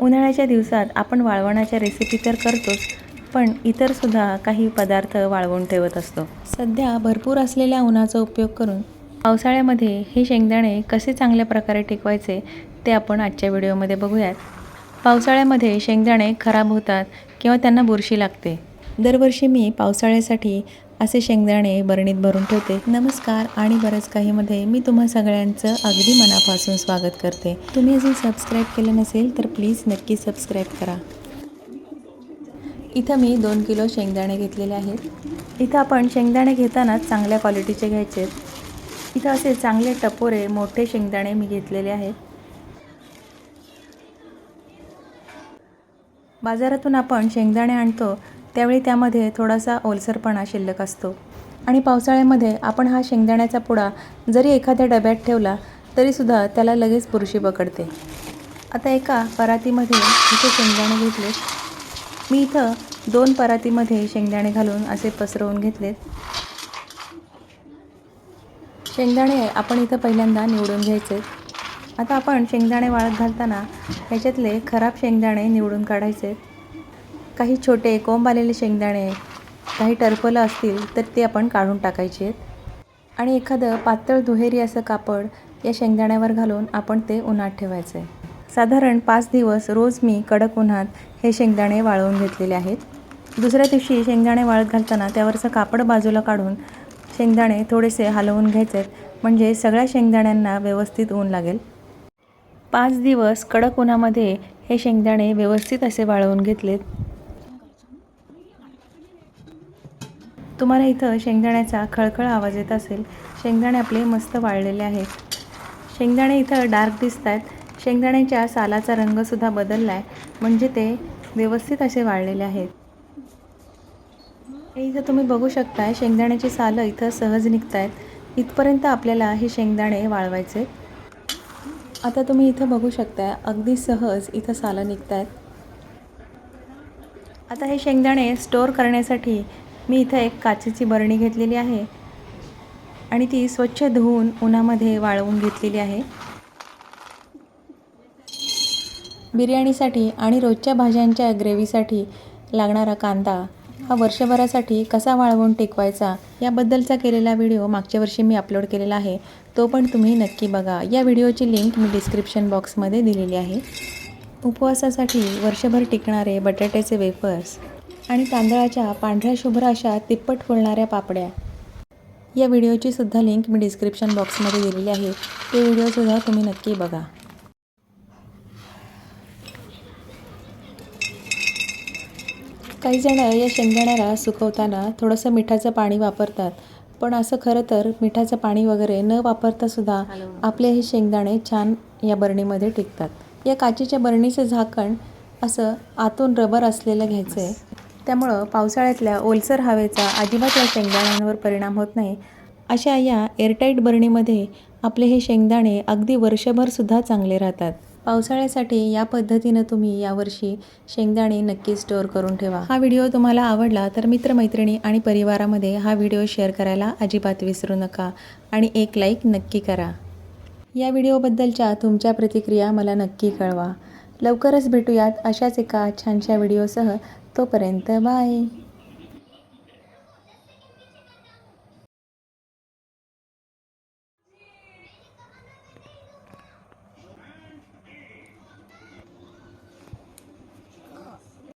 उन्हाळ्याच्या दिवसात आपण वाळवणाच्या रेसिपी तर करतोच पण इतरसुद्धा काही पदार्थ वाळवून ठेवत असतो. सध्या भरपूर असलेल्या उन्हाचा उपयोग करून पावसाळ्यामध्ये हे शेंगदाणे कसे चांगल्या प्रकारे टिकवायचे ते आपण आजच्या व्हिडिओमध्ये बघूयात. पावसाळ्यामध्ये शेंगदाणे खराब होतात किंवा त्यांना बुरशी लागते. दरवर्षी मी पावसाळ्यासाठी असे शेंगदाणे बरणीत भरून ठेवते. नमस्कार आणि बरंच काहीमध्ये मी तुम्हा सगळ्यांचं अगदी मनापासून स्वागत करते. तुम्ही अजून सबस्क्राईब केलं नसेल तर प्लीज नक्की सबस्क्राईब करा. इथं मी दोन किलो शेंगदाणे घेतलेले आहेत. इथं आपण शेंगदाणे घेताना चांगल्या क्वालिटीचे घ्यायचे. इथं असे चांगले टपोरे मोठे शेंगदाणे मी घेतलेले आहेत. बाजारातून आपण शेंगदाणे आणतो. त्यावेळी त्यामध्ये थोडासा ओलसरपणा शिल्लक असतो. आणि पावसाळ्यामध्ये आपण हा शेंगदाण्याचा पुडा जरी एखाद्या डब्यात ठेवला तरीसुद्धा त्याला लगेच बुरशी पकडते. आता एका परातीमध्ये इथे शेंगदाणे घेतले. मी इथं दोन परातीमध्ये शेंगदाणे घालून असे पसरवून घेतलेत. शेंगदाणे आपण इथं पहिल्यांदा निवडून घ्यायचे. आता आपण शेंगदाणे वाळत घालताना ह्याच्यातले खराब शेंगदाणे निवडून काढायचे. काही छोटे कोंब आलेले शेंगदाणे काही टरफलं असतील तर ते आपण काढून टाकायचे आहेत. आणि एखादं पातळ दुहेरी असं कापड या शेंगदाण्यावर घालून आपण ते उन्हात ठेवायचं आहे साधारण पाच दिवस रोज मी कडक उन्हात हे शेंगदाणे वाळवून घेतलेले आहेत. दुसऱ्या दिवशी शेंगदाणे वाळत घालताना त्यावरचं कापड बाजूला काढून शेंगदाणे थोडेसे हलवून घ्यायचे आहेत. म्हणजे सगळ्या शेंगदाण्यांना व्यवस्थित ऊन लागेल. पाच दिवस कडक उन्हामध्ये हे शेंगदाणे व्यवस्थित असे वाळवून घेतलेत. तुम्हाला इथं शेंगदाण्याचा खळखळ आवाज येत असेल. शेंगदाणे आपले मस्त वाळलेले आहेत. शेंगदाणे इथं डार्क दिसत आहेत शेंगदाण्याच्या सालाचा रंगसुद्धा बदलला आहे म्हणजे ते व्यवस्थित असे वाळलेले आहेत. हे इथं तुम्ही बघू शकताय शेंगदाण्याची सालं इथं सहज निघत आहेत इथपर्यंत आपल्याला हे शेंगदाणे वाळवायचे. आता तुम्ही इथं बघू शकताय अगदी सहज इथं सालं निघत आहेत आता हे शेंगदाणे स्टोअर करण्यासाठी मी इथं एक काचेची बरणी घेतलेली आहे आणि ती स्वच्छ धुवून उन्हामध्ये वाळवून घेतलेली आहे. बिर्याणीसाठी आणि रोजच्या भाज्यांच्या ग्रेव्हीसाठी लागणारा कांदा हा वर्षभरासाठी कसा वाळवून टिकवायचा याबद्दलचा केलेला व्हिडिओ मागच्या वर्षी मी अपलोड केलेला आहे. तो पण तुम्ही नक्की बघा. या व्हिडिओची लिंक मी डिस्क्रिप्शन बॉक्समध्ये दिलेली आहे. उपवासासाठी वर्षभर टिकणारे बटाट्याचे वेफर्स आणि तांदळाच्या पांढऱ्या शुभ्र अशा तिप्पट फुलणाऱ्या पापड्या. या व्हिडिओची सुद्धा लिंक मी डिस्क्रिप्शन बॉक्समध्ये दिलेली आहे. ते व्हिडिओसुद्धा तुम्ही नक्की बघा. काही जण या शेंगदाण्याला सुकवताना थोडंसं मिठाचं पाणी वापरतात. पण असं खरं तर मिठाचं पाणी वगैरे न वापरता सुद्धा आपले हे शेंगदाणे छान या बरणीमध्ये टिकतात. या काचेच्या बरणीचं झाकण असं आतून रबर असलेलं घ्यायचं आहे त्यामुळं पावसाळ्यातल्या ओलसर हवेचा अजिबात या शेंगदाण्यांवर परिणाम होत नाही. अशा या एअरटाईट बरणीमध्ये आपले हे शेंगदाणे अगदी वर्षभरसुद्धा चांगले राहतात. पावसाळ्यासाठी या पद्धतीनं तुम्ही यावर्षी शेंगदाणे नक्की स्टोअर करून ठेवा. हा व्हिडिओ तुम्हाला आवडला तर मित्रमैत्रिणी आणि परिवारामध्ये हा व्हिडिओ शेअर करायला अजिबात विसरू नका आणि एक लाईक नक्की करा. या व्हिडिओबद्दलच्या तुमच्या प्रतिक्रिया मला नक्की कळवा. लवकरच भेटूयात अशाच एका छानशा व्हिडिओसह. तोपर्यंत बाय.